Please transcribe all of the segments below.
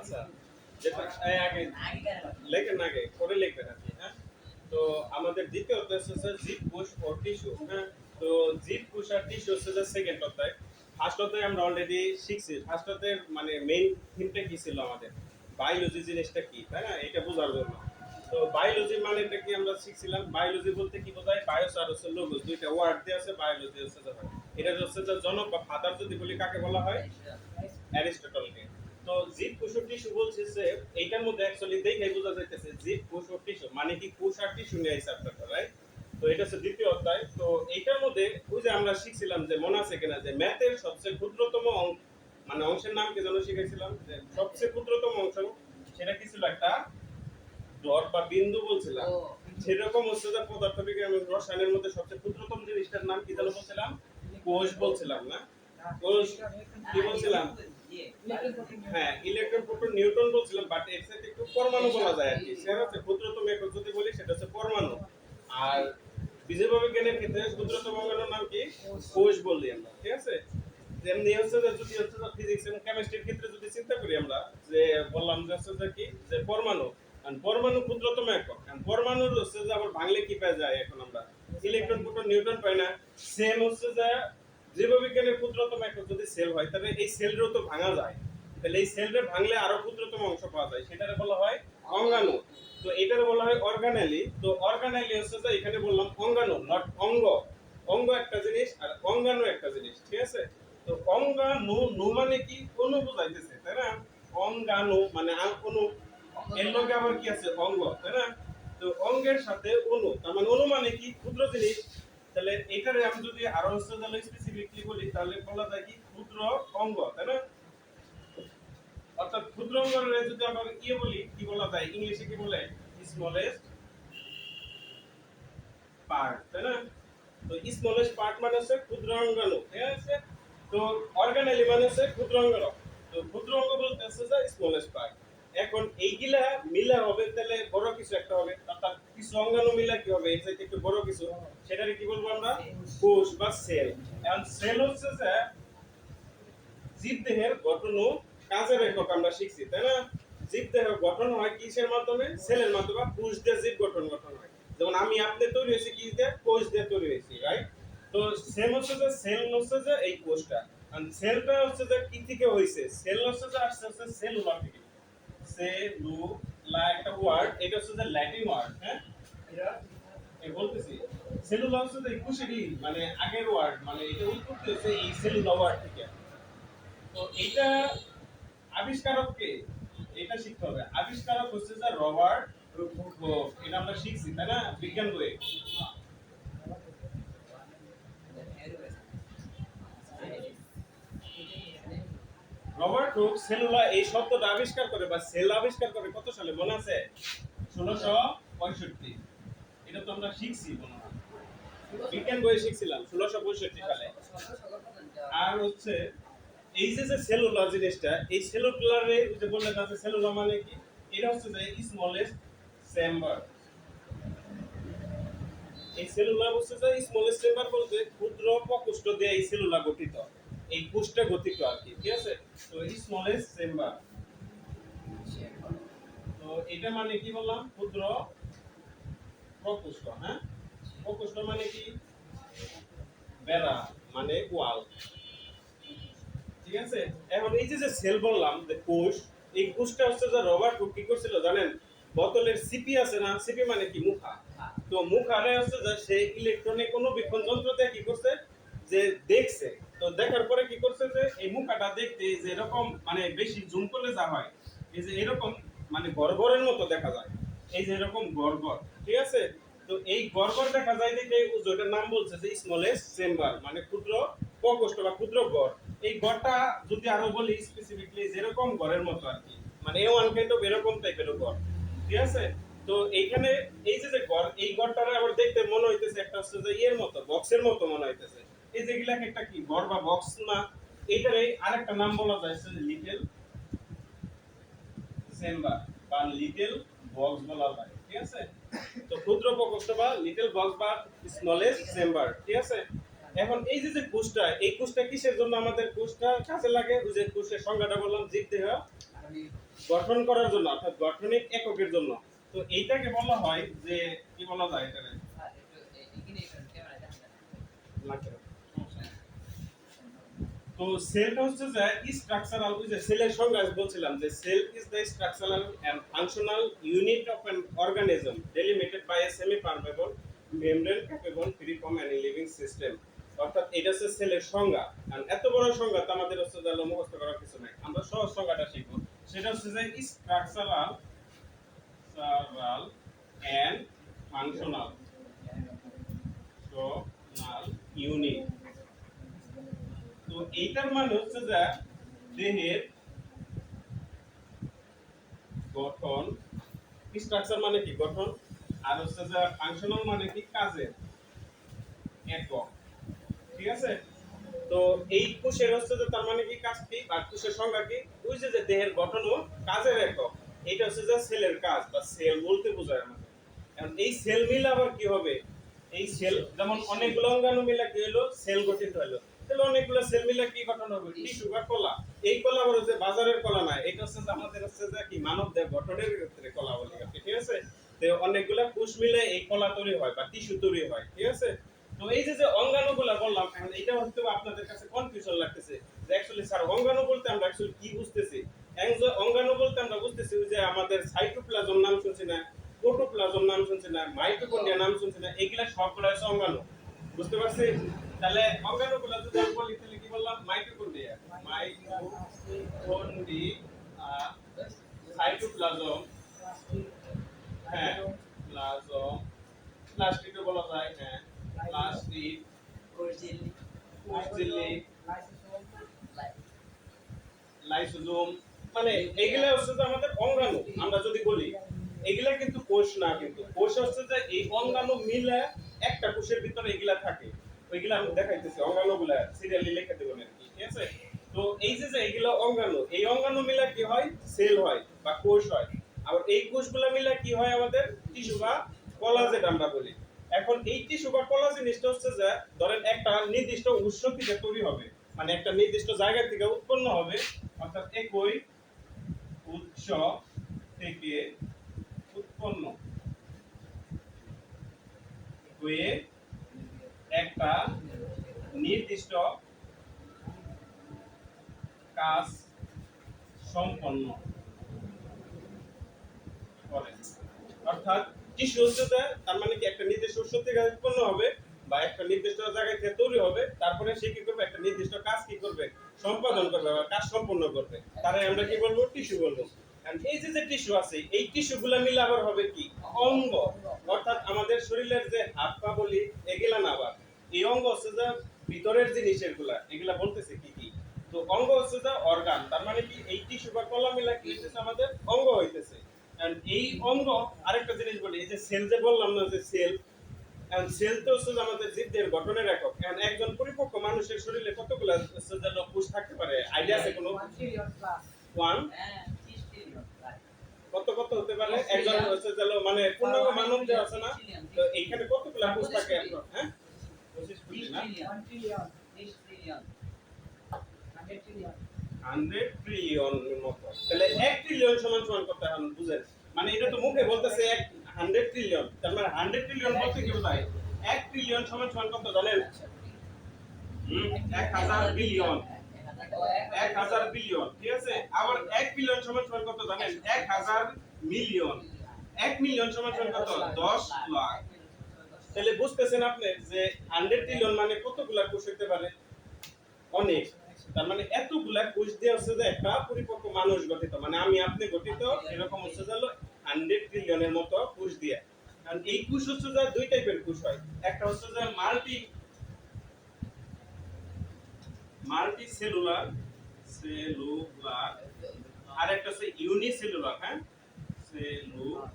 আচ্ছা লেখেন আগে লিখবেন হ্যাঁ? তো আমাদের দ্বিতীয় অধ্যায় হচ্ছে জিপ পুশ ও টিস্যু হ্যাঁ? তো জিপ পুশ আর টিস্যু হচ্ছে সেকেন্ড অধ্যায়। ফার্স্ট অধ্যায় আমরা অলরেডি শিখছি। ফার্স্ট অধ্যায়ের মানে মেইন থিমটা কি ছিল আমাদের? বায়োলজি জিনিসটা কি তাই না? এটা বোঝার জন্য। তো বায়োলজি মানেটা কি আমরা শিখছিলাম? বায়োলজি বলতে কি বোঝায়? বায়োস আর হচ্ছে লোগোস দুইটা ওয়ার্ড দিয়ে আছে বায়োলজি হচ্ছে যে এটা হচ্ছে যে জনক বা ফাদার যদি বলি কাকে বলা হয়? অ্যারিস্টটলকে তো কোষ ও বলছে এইটার মধ্যে অ্যাকচুয়ালি দেখে বোঝা যাইতেছে কোষ ও মানে কি কোষ আর টিস্যু নিয়ে এই চ্যাপ্টারটা রাইট তো এটা হচ্ছে দ্বিতীয় অধ্যায়। তো এইটার মধ্যে ওই যে আমরা শিখছিলাম যে মনে আছে কিনা যে ম্যাথের সবচেয়ে ক্ষুদ্রতম অং- মানে অংশের নাম কি যেন শিখেছিলাম যে সবচেয়ে ক্ষুদ্রতম অংশ সেটা কি ছিল একটা ডট বা বিন্দু বলছিলাম। সেরকম হচ্ছে যে পদার্থবিজ্ঞান রসায়নের মধ্যে সবচেয়ে ক্ষুদ্রতম জিনিসটার নাম কি যেন বলছিলাম? কোষ বলছিলাম না? কোষ কি বলছিলাম? হ্যাঁ পরমাণু ক্ষুদ্রতম একক পরমাণু। ক্ষেত্রে হচ্ছে যে যদি চিন্তা করি আমরা, যে বললাম যে কি? যে পরমাণু। পরমাণু ক্ষুদ্রতম একক। পরমাণু হচ্ছে যে আবার ভাঙলে কি পাওয়া যায় এখন আমরা? ইলেকট্রন প্রোটন নিউটন পাই না। সেম হচ্ছে যে জীববিজ্ঞানের ক্ষুদ্রতম একক যদি সেল হয় তাহলে এই সেলটাও তো ভাঙা যায়। তাহলে এই সেলটা ভাঙলে আরও ক্ষুদ্রতম অংশ পাওয়া যায়। সেটারে বলা হয় অঙ্গাণু। তো এটারে বলা হয় অর্গানালি তো অর্গানালি হচ্ছে যে এখানে বললাম অঙ্গাণু নট অঙ্গ। অঙ্গ একটা জিনিস আর অঙ্গাণু একটা জিনিস, ঠিক আছে? তো অঙ্গাণু নু মানে কি? অনু বোঝাইতেছে, তাই না? অঙ্গাণু মানে অনু। এর লগে আবার কি আছে? অঙ্গ, তাই না? তো অঙ্গের সাথে অনু, তার মানে অনু মানে কি? ক্ষুদ্র জিনিস। তাহলে এটারে আমি যদি আরও হচ্ছে তাহলে স্পেসিফিকলি বলি, তাহলে বলা যায় কি ক্ষুদ্র অঙ্গ, তাই না? অর্থাৎ ক্ষুদ্র অঙ্গের যদি আমরা ইয়ে বলি, কি বলা যায়? ইংলিশে কি বলে? স্মলেস্ট পার্ট তাই না? তো স্মলেস্ট পার্ট মানে হচ্ছে ক্ষুদ্র অঙ্গাণু, ঠিক আছে? তো অর্গানালি মানে হচ্ছে ক্ষুদ্র অঙ্গাণু। তো ক্ষুদ্র অঙ্গ বলতে হচ্ছে স্মলেস্ট পার্ট এখন এইগুলা মিলা হবে, তাহলে বড় কিছু একটা হবে। অর্থাৎ কিছু অঙ্গাণু মিলা কি হবে? চাইতে একটু বড় কিছু। কি বলব আমরা? কোষ বা সেল। এখন সেল হচ্ছে যে গঠন ও কাজের একক আমরা শিখছি, তাই না? গঠন হয় কিসের মাধ্যমে? সেলের মাধ্যমে, বা কোষ দিয়ে জীব গঠন গঠন হয়। যেমন আমি আপনি তৈরি হয়েছি কি দিয়ে, কোষ দিয়ে তৈরি হয়েছি রাইট তো সেম হচ্ছে যে, সেল হচ্ছে যে এই কোষটা। সেলটা হচ্ছে যে কি থেকে হয়েছে সেল হচ্ছে যে, আসছে সেলুলার থেকে। সেলুলা একটা ওয়ার্ড এটা হচ্ছে ল্যাটিন ওয়ার্ড হ্যাঁ? এটা বলতেছি মানে আগের ওয়ার্ড মানে এটা উৎপত্তি হচ্ছে এই ওয়ার্ড থেকে। তো এটা আবিষ্কারক কে? এটা শিখতে হবে। আবিষ্কারক হচ্ছে যে রবার্ট এটা আমরা শিখছি, তাই না? বিজ্ঞান বইয়ে। রবার্ট রুক সেলুলা এই শব্দটা আবিষ্কার করে বা সেল আবিষ্কার করে কত সালে? মনে আছে? ষোলোশো পঁয়ষট্টি। এটা তো আমরা শিখছি মনে হয় বিজ্ঞান বইয়ে শিখছিলাম, ষোলোশো পঁয়ষট্টি সালে। আর হচ্ছে, এই যে যে সেলুলার জিনিসটা, এই সেলুলারে যে সেলুলার মানে কি? এটা হচ্ছে যে স্মলেস্ট চেম্বার এই সেলুলার হচ্ছে যে স্মলেস্ট চেম্বার বলতে ক্ষুদ্র প্রকোষ্ঠ দিয়ে এই সেলুলা গঠিত। এই কোষটা গঠিত আর কি, ঠিক আছে? তো স্মলেস্ট চেম্বার তো এটা মানে কি বললাম? ক্ষুদ্র প্রকোষ্ঠ হ্যাঁ? প্রকোষ্ঠ মানে কি? বেড়া মানে ওয়াল। ঠিক আছে? এখন এই যে যে সেল বললাম, যে কোষ, এই কোষটা হচ্ছে যে রবার্ট হুক কি করছিল জানেন? বোতলের সিপি আছে না? সিপি মানে কি? মুখা। তো মুখারে হচ্ছে যে সে ইলেকট্রনিক কোনো বিক্ষণ যন্ত্র দিয়ে কি করছে? যে দেখছে। তো দেখার পরে কি করছে যে, এই মুখাটা দেখতে যে এরকম মানে বেশি জুম করলে যা হয়, এই যে এরকম মানে গড়গড়ের মতো দেখা যায়। এই যে এরকম গড়গড়, ঠিক আছে? তো এই গড়গড় দেখা যায় দেখে যেটার নাম বলছে যে স্মলেস্ট চেম্বার মানে ক্ষুদ্র প্রকোষ্ঠ বা ক্ষুদ্র গড়। এই গড়টা যদি আরও বলি স্পেসিফিকলি যেরকম গড়ের মতো আর কি মানে এ ওয়ান অফ এরকম টাইপের গড়, ঠিক আছে? তো এইখানে এই যে যে গড়, এই গড়টারে আবার দেখতে মনে হইতেছে একটা হচ্ছে যে ইয়ের মতো বক্সের মতো মনে হইতেছে। এই যেগুলাকে একটা কি গড় বা বক্স না এইটারে আরেকটা নাম বলা যায় লিটল চেম্বার বা লিটল বক্স বলা হয় ঠিক আছে তো ক্ষুদ্র প্রকোষ্ঠ বা লিটল বক্স বা স্মলেস্ট চেম্বার ঠিক আছে এখন এই যে যে কোষটা এই কোষটা কিসের জন্য আমাদের কোষটা কাজে লাগে ওই যে কোষের সংজ্ঞাটা বললাম জীব দেহ গঠন করার জন্য অর্থাৎ গঠনিক এককের জন্য তো এইটাকে বলা হয় যে কি বলা যায় এটা লাগবে না। তো সেলটা হচ্ছে যে স্ট্রাকচারাল ওই যে সেলের সঙ্গে বলছিলাম যে cell is the structural and functional unit of an organism delimited by a semi permeable membrane capable free from any living system অর্থাৎ এটা হচ্ছে সেলের সংজ্ঞা। আর এত বড় সংজ্ঞা তো আমাদের হচ্ছে যে মুখস্থ করার কিছু নাই। আমরা সহজ সংজ্ঞাটা শিখব। সেটা হচ্ছে যে structural structural and functional functional unit তো এইটার মানে হচ্ছে যে দেহের গঠন স্ট্রাকচার মানে কি গঠন? আর হচ্ছে যে ফাংশনাল মানে কি কাজের একক ঠিক আছে? তো এই কোষের হচ্ছে যে তার মানে কি কাজ কি? বা কোষের সংজ্ঞা কি? ওই যে দেহের গঠন ও কাজের একক এটা হচ্ছে যে সেলের কাজ বা সেল বলতে বোঝায় আমাদের এখন এই সেল মিল আবার কি হবে? এই সেল, যেমন অনেকগুলো অঙ্গাণু মিলে কি হলো? সেল গঠিত হলো। তাহলে অনেকগুলো সেল মিলে কি গঠন হবে? টিস্যু বা কলা? এই কলা আবার হচ্ছে বাজারের কলা না এটা হচ্ছে আমাদের হচ্ছে যে কি মানব দেহ গঠনের ক্ষেত্রে কলা বলি কি, ঠিক আছে? তো অনেকগুলা কোষ মিলে এই কলা তৈরি হয় বা টিস্যু তৈরি হয় ঠিক আছে? তো এই যে যে অঙ্গাণুগুলা বললাম এটা হয়তো আপনাদের কাছে কনফিউশন লাগতেছে যে অ্যাকচুয়ালি স্যার অঙ্গাণু বলতে আমরা অ্যাকচুয়ালি কি বুঝতেছি? অঙ্গাণু বলতে আমরা বুঝতেছি যে আমাদের সাইটোপ্লাজম নাম শুনছি না প্রোটোপ্লাজম নাম শুনছি না মাইটোকন্ড্রিয়া নাম শুনছি না এগুলা সবগুলো হচ্ছে অঙ্গাণু বুঝতে পারছি? তাহলে অঙ্গাণুগুলো যদি আমি বলি, তাহলে কি বললাম? মাইটোকন্ড্রিয়া মাইটোকন্ড্রিয়া সাইটোপ্লাজম হ্যাঁ প্লাজম, প্লাস্টিকও বলা যায় হ্যাঁ প্লাস্টিক লাইসোজোম মানে এগুলা হচ্ছে যে আমাদের অঙ্গাণু, আমরা যদি বলি এগুলা কিন্তু কোষ না কিন্তু। কোষ হচ্ছে যে এই অঙ্গাণু মিলে একটা কোষের ভিতরে এগুলা থাকে। ওইগুলা আমি দেখাইতেছি সিরিয়ালি দেবেন আর কি, ঠিক আছে? তো এই যে অঙ্গাণু, এই অঙ্গাণু মিলে কি হয়? সেল হয় বা কোষ হয়। আবার এই মিলে কি হয় আমাদের? টিস্যু বা আমরা বলি। এখন এই টিস্যু বা জিনিসটা হচ্ছে যে, ধরেন একটা নির্দিষ্ট উৎস থেকে তৈরি হবে মানে একটা নির্দিষ্ট জায়গা থেকে উৎপন্ন হবে, অর্থাৎ একই উৎস থেকে উৎপন্ন হয়ে একটা নির্দিষ্ট কাজ সম্পন্ন করে। অর্থাৎ টিস্যু হচ্ছে তার মানে কি একটা নির্দিষ্ট উৎস থেকে উৎপন্ন হবে বা একটা নির্দিষ্ট জায়গা থেকে তৈরি হবে, তারপরে সে কি করবে? একটা নির্দিষ্ট কাজ কি করবে? সম্পাদন করবে বা কাজ সম্পন্ন করবে। তারে আমরা কি বলব? টিস্যু বলব। এই যে যে টিস্যু আছে, এই টিস্যু গুলা মিলে আবার হবে কি? অঙ্গ। অর্থাৎ আমাদের শরীরের যে হাত পা বলি, এগুলা না আবার। এই অঙ্গ হচ্ছে যে ভিতরের জিনিসেরগুলা এগুলা বলতেছে কি কি? তো অঙ্গ হচ্ছে যে অর্গান তার মানে কি এই টিস্যু বা কলা মিলা কি হইতেছে? আমাদের অঙ্গ হইতেছে। And এই অঙ্গ আরেকটা জিনিস বলি এই যে সেল যে বললাম না যে সেল সেল তো হচ্ছে আমাদের জীবদের গঠনের একক। একজন পরিপক্ক মানুষের শরীরে কতগুলো হচ্ছে যে থাকতে পারে? আইডিয়া আছে কোনো? ওয়ান কত কত হতে পারে? একজন হচ্ছে মানে পূর্ণাঙ্গ মানব যে আছে না তো এইখানে কতগুলো কোষ থাকে? হ্যাঁ? এক হাজার বিলিয়ন। ঠিক আছে? আবার এক বিলিয়ন সমান সমান এক হাজার মিলিয়ন। এক মিলিয়ন সমান সমান কত দশ লাখ। তাহলে বুঝতেছেন আপনি যে হান্ড্রেড ট্রিলিয়ন মানে কতগুলা কোষ হতে পারে? অনেক। তার মানে এতগুলা কোষ দিয়ে হচ্ছে যে একটা পরিপক্ক মানুষ গঠিত। মানে আমি আপনি গঠিত এরকম হচ্ছে যে হান্ড্রেড ট্রিলিয়নের মতো কোষ দিয়ে। আর এই কোষ হচ্ছে যে দুই টাইপের কোষ হয়। একটা হচ্ছে যে মাল্টি মাল্টি সেলুলার সেলুলার আর একটা হচ্ছে ইউনিসেলুলার হ্যাঁ? সেলুলার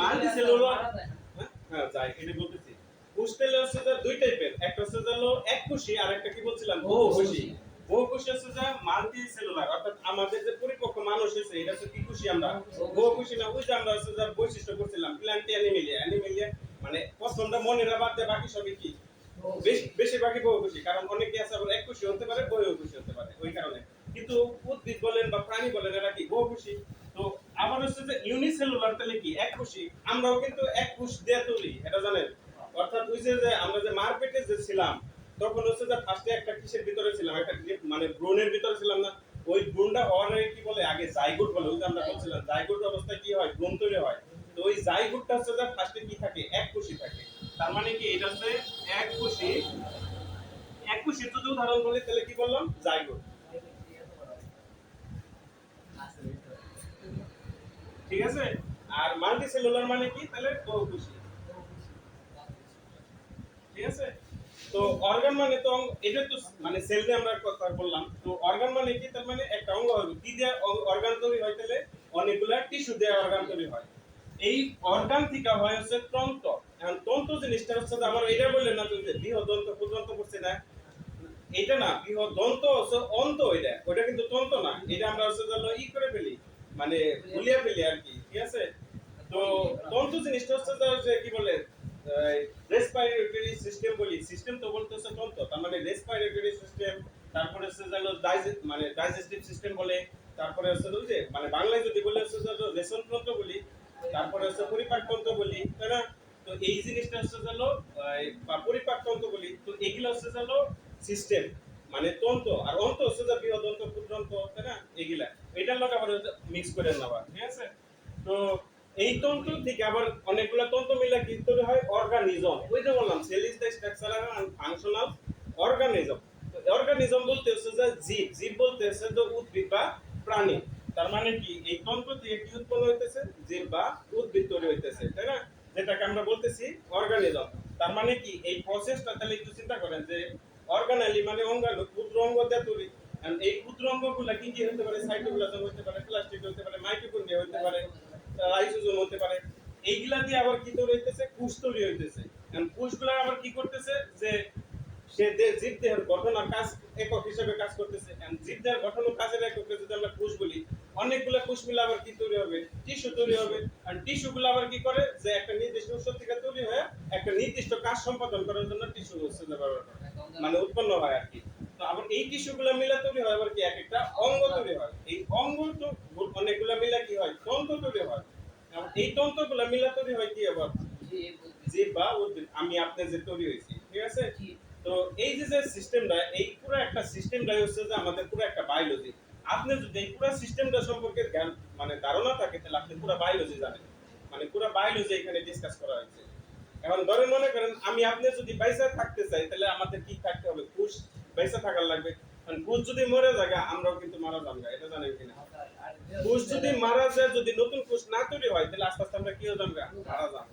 মাল্টি সেলুলার হ্যাঁ যাই এটা বলতেছি। কোষটেলে হচ্ছে যে দুই টাইপের একটা হচ্ছে হলো এক আর একটা কি বলছিলাম? বহু কোষী। হচ্ছে যে মাল্টি সেলুলার অর্থাৎ আমাদের যে পরিপক্ক মানুষ আছে এটা হচ্ছে কি কোষী আমরা? বহু না ওই যে আমরা হচ্ছে যে বৈশিষ্ট্য করছিলাম প্ল্যান্টি অ্যানিমেলিয়া অ্যানিমেলিয়া মানে পছন্দ মনেরা বাদ দিয়ে বাকি সবই কি? বেশিরভাগই বহু খুশি কারণ অনেকে আছে আবার এক খুশি হতে পারে বহু খুশি হতে পারে ওই কারণে। কিন্তু উদ্ভিদ বলেন বা প্রাণী বলেন এরা কি বহুকোষী হচ্ছে যে ইউনিসেলুলার তাহলে কি? এক কোষী আমরাও কিন্তু এক কোষ দিয়ে তৈরি এটা জানেন? অর্থাৎ ওই যে আমরা যে মার্কেটে যে ছিলাম, তখন হচ্ছে যে ফার্স্টে একটা কিসের ভিতরে ছিলাম? একটা মানে ব্রণের ভিতরে ছিলাম না? ওই ব্রণটা হওয়ার কি বলে? আগে জাইগোট বলে, ওই যে আমরা বলছিলাম, জাইগোট অবস্থায় কি হয়? ব্রণ তৈরি হয়। তো ওই জাইগোটটা হচ্ছে যে ফার্স্টে কি থাকে? এক কোষী থাকে। তার মানে কি? এটা হচ্ছে এক কোষীর যদি উদাহরণ বলি, তাহলে কি বললাম? জাইগোট। ঠিক আছে? আর মাল্টি সেলুলার মানে কি? তাহলে বহুকোষী ঠিক আছে? তো অর্গান মানে তো এটা তো মানে সেল দিয়ে আমরা কথা বললাম, তো অর্গান মানে কি? তার মানে একটা অঙ্গ হবে। কি দিয়ে অর্গান তৈরি হয় তাহলে? অনেকগুলা টিস্যু দিয়ে অর্গান তৈরি হয়। এই অর্গান থেকে হয় হচ্ছে তন্ত্র। এখন তন্ত্র জিনিসটা হচ্ছে আমার এটা বললেন না যে বৃহদন্ত ক্ষুদ্রন্ত করছে না। এটা না, বৃহদন্ত হচ্ছে অন্ত ওইটা ওইটা কিন্তু তন্ত্র না। এটা আমরা হচ্ছে ই করে ফেলি। মানে ভুলিয়ে ফেলি আর কি, ঠিক আছে? তো তন্তু জিনিসটা হচ্ছে কি বলে রেসপাইরেটরি সিস্টেম বলি সিস্টেম তো বলতেছে তন্ত্র, তার মানে রেসপাইরেটরি সিস্টেম তারপরে হচ্ছে যেন ডাইজেস্ট মানে ডাইজেস্টিভ সিস্টেম বলে তারপরে হচ্ছে যে ওই যে মানে বাংলায় যদি বলে হচ্ছে যে রেশন তন্ত্র বলি তারপরে হচ্ছে পরিপাক তন্ত্র বলি তাই না তো এই জিনিসটা হচ্ছে যে হলো, আহ, বা পরিপাক তন্ত্র বলি তো এগুলো হচ্ছে যে হলো সিস্টেম মানে তন্ত্র আর অন্ত হচ্ছে যে বৃহদন্ত ক্ষুদ্রন্ত তাই না এগুলা এটার লোক আবার মিক্স করে নেওয়া ঠিক আছে তো এই তন্ত্র থেকে আবার অনেকগুলো তন্ত্র মিলে কি তৈরি হয় অর্গানিজম ওই যে বললাম cell is the structural and functional organism organism বলতে হচ্ছে যে জীব। জীব বলতে হচ্ছে যে উদ্ভিদ বা প্রাণী। তার মানে কি? এই তন্ত্র থেকে কি উৎপন্ন হইতেছে, জীব বা উদ্ভিদ তৈরি হইতেছে, তাই না? যেটাকে আমরা বলতেছি অর্গানিজম তার মানে কি? এই প্রসেসটা তাহলে একটু চিন্তা করেন যে অর্গানালি মানে অঙ্গাণু, ক্ষুদ্র অঙ্গ দিয়ে তৈরি। এই ক্ষুদ্র অঙ্গগুলা কি কি হতে পারে? সাইটোপ্লাজম হতে পারে প্লাস্টিক হতে পারে মাইটোকন্ড্রিয়া হতে পারে লাইসোজোম হতে পারে। এইগুলা দিয়ে আবার কি তৈরি হইতেছে? কোষ তৈরি হইতেছে। কোষগুলা আবার কি করতেছে যে সে জীব দেহের গঠন আর কাজ, একক হিসেবে কাজ করতেছে। জীব দেহের গঠন ও কাজের এককে যদি আমরা কোষ বলি, অনেকগুলা কোষ মিলে আবার কি তৈরি হবে? টিস্যু তৈরি হবে। আর টিস্যু গুলো আবার কি করে? যে একটা নির্দিষ্ট উৎস থেকে তৈরি হয়ে একটা নির্দিষ্ট কাজ সম্পাদন করার জন্য টিস্যু ব্যবহার করে। মানে উৎপন্ন হয় আর কি। তো আবার এই টিস্যু গুলো মিলে তৈরি হয় আবার কি? এক একটা অঙ্গ তৈরি হয়। এই অঙ্গ তো অনেকগুলো মিলে কি হয়? তন্ত্র তৈরি হয়। এই এই তন্ত্রগুলো মিলে তৈরি হয় কি আবার? জীব বা উদ্ভিদ আমি আপনি যে তৈরি হয়েছি ঠিক আছে? তো এই যে যে সিস্টেমটা এই পুরো একটা সিস্টেমটাই হচ্ছে যে আমাদের পুরো একটা বায়োলজি আপনি যদি এই পুরো সিস্টেমটা সম্পর্কে জ্ঞান মানে ধারণা থাকে তাহলে আপনি পুরো বায়োলজি জানেন। মানে পুরো বায়োলজি এখানে ডিসকাস করা হয়েছে। এখন ধরেন মনে করেন আমি আপনি যদি বাইসা থাকতে চাই তাহলে আমাদের কি থাকতে হবে? বাইসা থাকার লাগবে। কারণ কোষ যদি মরে যায় আমরাও কিন্তু মারা যাব না, এটা জানেন কিনা? কোষ যদি মারা যায় যদি নতুন কোষ না তৈরি হয় তাহলে আস্তে আস্তে আমরা কি হয়ে যাব মারা যাব।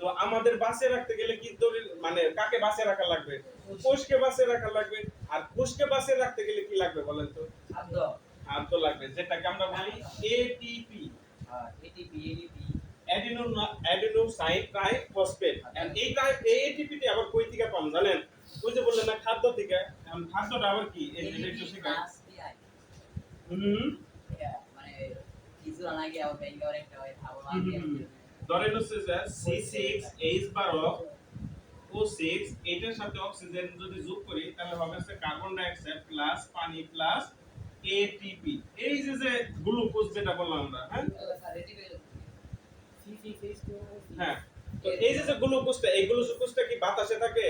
তো আমাদের বাসে রাখতে গেলে কি তৈরি মানে কাকে বাঁচে রাখা লাগবে? কোষকে বাঁচে রাখা লাগবে আর কোষকে বাসে রাখতে গেলে কি লাগবে বলেন তো? খাদ্য। লাগবে যেটাকে আমরা বলি এটিপি অ্যাডিনো অ্যাডিনোসাইন ট্রাইফসফেট এই ট্রাই- এই এটিপি টি আবার কই থেকে পাম জানেন? ওই যে বললেন না খাদ্য থেকে। এখন খাদ্যটা আবার কি? এই যে একটু শেখাই। হুম। ধরেন হচ্ছে যে C6H12 O6 এটার সাথে অক্সিজেন যদি যোগ করি, তাহলে হবে হচ্ছে কার্বন ডাই অক্সাইড প্লাস পানি প্লাস এটিপি এই যে যে গ্লুকোজ যেটা বললাম আমরা হ্যাঁ? হ্যাঁ। তো এই যে যে গ্লুকোজটা এই গ্লুকোজটা কি বাতাসে থাকে?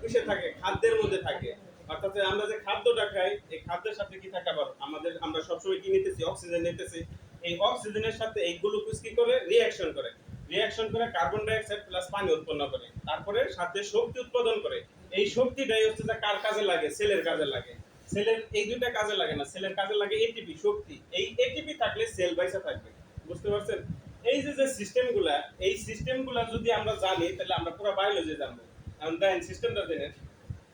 কিসে থাকে? খাদ্যের মধ্যে থাকে। অর্থাৎ আমরা যে খাদ্যটা খাই, এই খাদ্যের সাথে কি থাকে আবার? আমাদের, আমরা সবসময় কি নিতেছি? অক্সিজেন নিতেছি। এই অক্সিজেনের সাথে এই গ্লুকোজ কি করে? রিঅ্যাকশন করে। রিঅ্যাকশন করে কার্বন ডাই অক্সাইড প্লাস পানি উৎপন্ন করে। তারপরে সাথে শক্তি উৎপাদন করে। এই শক্তিটাই হচ্ছে যে কার কাজে লাগে? সেলের কাজে লাগে। সেলের এই দুইটা কাজে লাগে না। সেলের কাজে লাগে এটিপি শক্তি। এই এটিপি থাকলে সেল বাইসা থাকবে। বুঝতে পারছেন? এই যে যে সিস্টেমগুলা এই সিস্টেমগুলা যদি আমরা জানি, তাহলে আমরা পুরো বায়োলজি জানব। এখন দেখেন সিস্টেমটা জেনে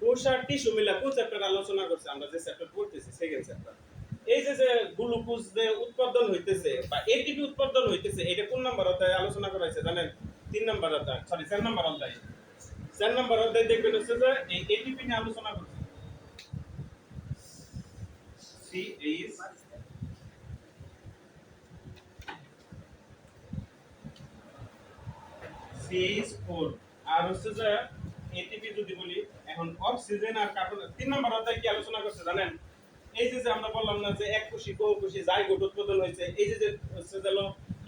কোষ আর টিস্যু মিলা কোন চ্যাপ্টার আলোচনা করছে। আমরা যে চ্যাপ্টার পড়তেছি সেকেন্ড চ্যাপ্টার এই যে যে গ্লুকোজ যে উৎপাদন হইতেছে বা এটিপি উৎপাদন হইতেছে, এটা কোন নাম্বার অধ্যায়ে আলোচনা করা হয়েছে জানেন? তিন নাম্বার অধ্যায় সরি চার নাম্বার অধ্যায়। চার নাম্বার অধ্যায় দেখবেন হচ্ছে যে এই এটিপি নিয়ে আলোচনা করছে। সি এইচ সিএইচ আর হচ্ছে যে এটিপি যদি বলি, এখন অক্সিজেন আর কার্বন তিন নম্বর অধ্যায় কি আলোচনা করছে জানেন? এই যে আমরা বললাম না যে এক কোষী, বহু কোষী উৎপাদন হয়েছে, এই যে যে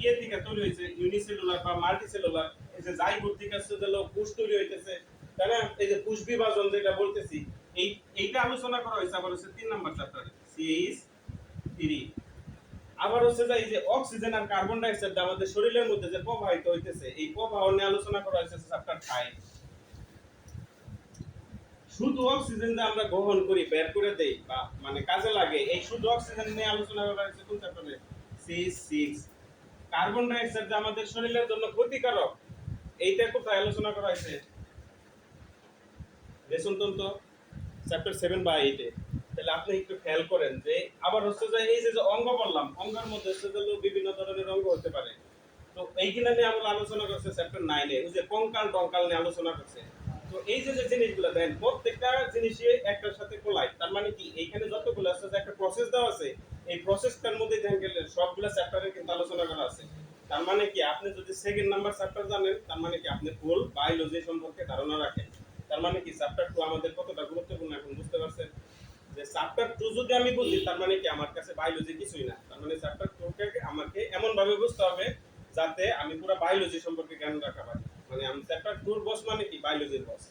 ইয়ে থেকে তৈরি হয়েছে ইউনিসেলুলার বা মাল্টিসেলুলার এই যে থেকে কোষ তৈরি হইতেছে তাই না এই যে কোষ বিভাজন যেটা বলতেছি, এই, এইটা আলোচনা করা হয়েছে আবার হচ্ছে তিন নাম্বার সিএইচ থ্রি আবার হচ্ছে যে এই যে অক্সিজেন আর কার্বন ডাই আমাদের শরীরের মধ্যে যে প্রবাহিত হইতেছে, এই প্রবাহ নিয়ে আলোচনা করা হয়েছে চ্যাপ্টার ফাইভ শুধু অক্সিজেন যে আমরা গ্রহণ করি, বের করে দেই বা মানে কাজে লাগে, এই শুধু অক্সিজেন নিয়ে আলোচনা করা হয়েছে কোন চ্যাপ্টারে সি সিক্স কার্বন ডাই অক্সাইড যে আমাদের শরীরের জন্য ক্ষতিকারক, এইটা কোথায় আলোচনা করা হয়েছে? রেশনতন্ত্র চ্যাপ্টার সেভেন বা এইটে তাহলে আপনি একটু খেয়াল করেন যে, আবার হচ্ছে যে এই যে অঙ্গ বললাম, অঙ্গের মধ্যে হচ্ছে যে বিভিন্ন ধরনের অঙ্গ হতে পারে। তো এইগুলা নিয়ে আমরা আলোচনা করছে চ্যাপ্টার নাইনে ওই যে কঙ্কাল টঙ্কাল নিয়ে আলোচনা করছে। তো এই যে যে জিনিসগুলো দেন, প্রত্যেকটা জিনিসই একটার সাথে কোলায় তার মানে কি, এইখানে যতগুলো আছে একটা প্রসেস দেওয়া আছে, এই প্রসেসটার মধ্যে ধ্যান গেলে সবগুলো চ্যাপ্টারে কিন্তু আলোচনা করা আছে। তার মানে কি, আপনি যদি সেকেন্ড নাম্বার চ্যাপ্টার জানেন, তার মানে কি, আপনি ফুল বায়োলজি সম্পর্কে ধারণা রাখেন। তার মানে কি চ্যাপ্টার টু আমাদের কতটা গুরুত্বপূর্ণ এখন বুঝতে পারছেন? যে চ্যাপ্টার টু যদি আমি বুঝি, তার মানে কি, আমার কাছে বায়োলজি কিছুই না। তার মানে চ্যাপ্টার টু আমাকে এমন ভাবে বুঝতে হবে, যাতে আমি পুরো বায়োলজি সম্পর্কে জ্ঞান রাখা পারি। মানে আমি চ্যাপ্টার টুর বস মানে কি? বায়োলজির বস